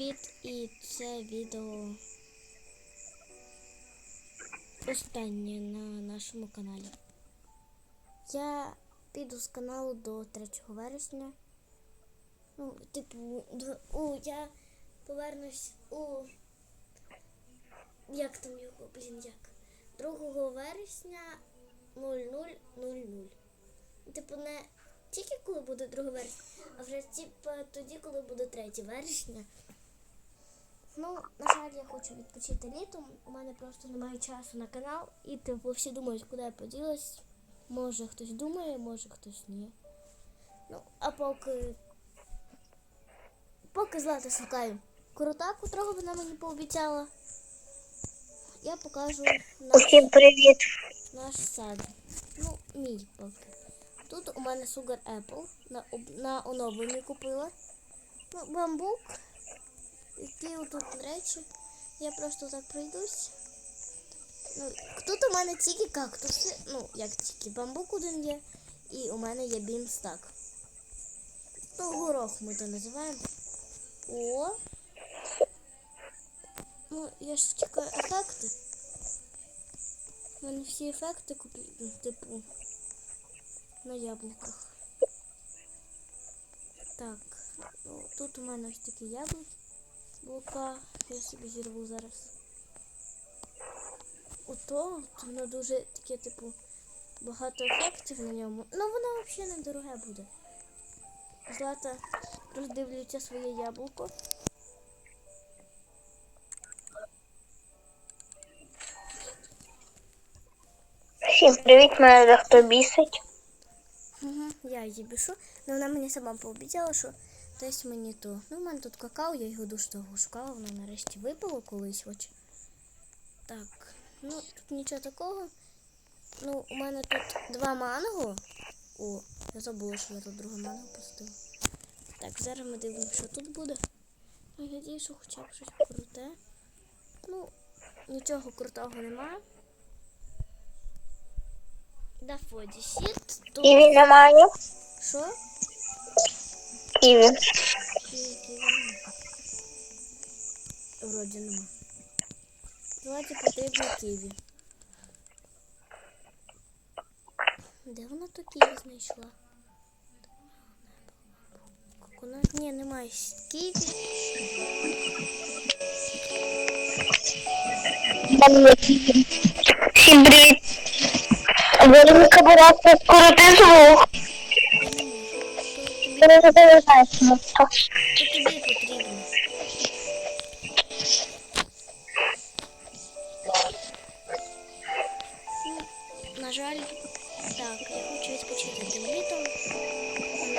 Привіт, і це відео останнє на нашому каналі. Я піду з каналу до 3 вересня. Ну, типу, у, я повернусь у. Як там його, блін, як? 2 вересня 00.00. Типу, не тільки коли буде 2 вересня, а вже типу тоді, коли буде 3 вересня. Ну, на жаль, я хочу відпочити літом. У мене просто немає часу на канал. І типу всі думають, куди я поділась. Може хтось думає, може хтось ні. Ну, а поки. Поки злата шукаю крута, котрого вона мені пообіцяла. Я покажу наш, Усім привіт. наш сад. Ну, мій поки. Тут у мене Sugar Apple. На, на оновленні купила. Ну, бамбук. Які отут речі. Я просто так пройдусь. Ну, тут у мене тільки кактуси. Ну, як тільки бамбук один є. І у мене є бімстак. Ну, горох ми то називаємо. О. Ну, я ж чекаю ефекти. У мене всі ефекти куплю, ну, типу, на яблуках. Так, ну, тут у мене ось такі яблуки. Блока я собі зірву зараз. Ото от воно дуже таке, типу, багато ефектів на ньому. Ну воно взагалі не дороге буде. Злата роздивлюється своє яблуко. Всім привіт, мене дехто бісить. Я її бішу. Ну вона мені сама пообіцяла, що десь мені то. Ну, в мене тут какао, я його дуже довго шукала, воно нарешті випало колись хоч. Так, ну тут нічого такого. Ну, у мене тут два манго. О, я забула, що я тут друге манго поставила. Так, зараз ми дивимося, що тут буде. Ну, я надію, що хоча б щось круте. Ну, нічого крутого немає. Да, Фоді, сіт. Тут... Ківі немає. Що? Ківі. Киви, нема. Вроді нема. Давайте потрібно киви. Де вона то киви знайшла? Коконат? Ні, немає киви. Всім привіт. Вероніка Бурак скоротив звук. Я не потрібно. Ну, на жаль, так, я хочу відпочити тим літом, але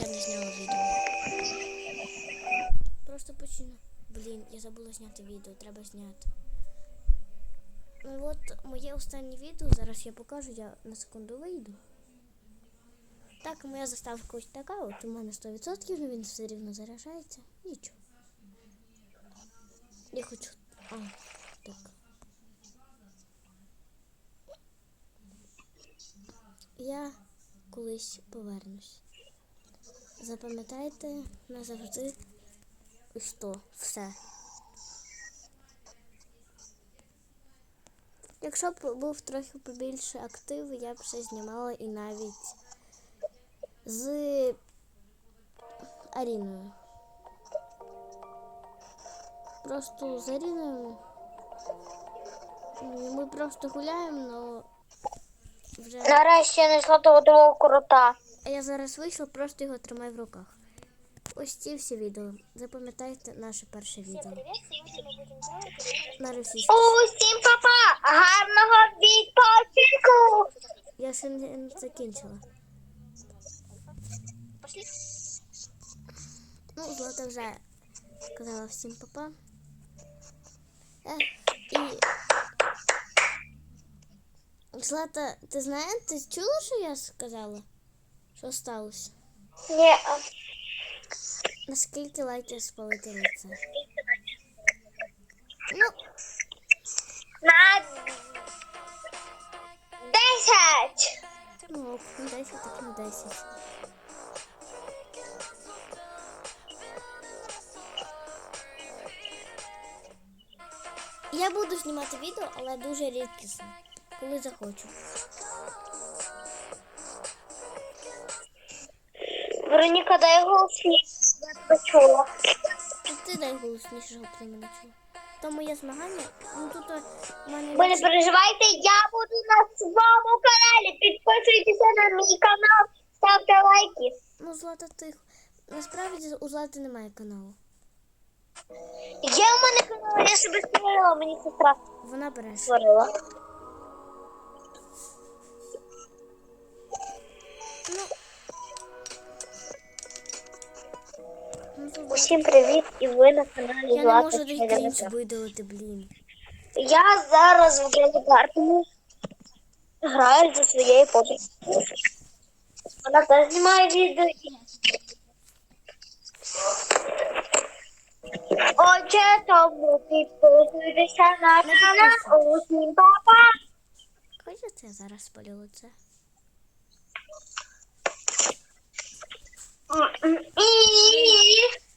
я не зняла відео. Просто почну. Блін, я забула зняти відео, треба зняти. От моє останнє відео, зараз я покажу, я на секунду вийду. Так, моя заставка ось така, от у мене 100%, але він все рівно заряджається. Нічого. Я хочу. А, так. Я колись повернусь. Запам'ятайте назавжди то все. Якщо б був трохи побільше активу, я б ще знімала і навіть з Аріною. Просто з Аріною. Ми просто гуляємо, але вже. Нарешті я знайшла того другого крута. А я зараз вийшла, просто його тримаю в руках. Ось ці всі відео. Запам'ятайте наше перше відео. На російській. Усім папа! Гарного відпочинку! Я ще не не закінчила. Ну, Злата вже сказала всім папа. Е, і... Злата, ти знаєш, ти чула, що я сказала? Що сталося? Ні. Наскільки лайків спалити лице? Ну, На 10. Ну, 10, так на 10. Я буду знімати відео, але дуже рідкісно, коли захочу. Вероніка, дай голосніше, я почула. Ти дай голосніше, щоб ти мене чула. То моє змагання, ну тут е, в мене Ви не переживайте, я буду на своєму каналі. Підписуйтеся на мій канал, ставте лайки. ну Злата тихо. Насправді у Злати немає каналу. Є в мене канал, я себе створила, мені сестра Вона бере. створила. Усім привіт і ви на каналі я не можу крінж видалити, блін. Я зараз в Гелікартому граю зі своєю подругою. Вона теж знімає відео. Отже, тому підписуйтеся на канал. Усім папа! Хочете я зараз це? І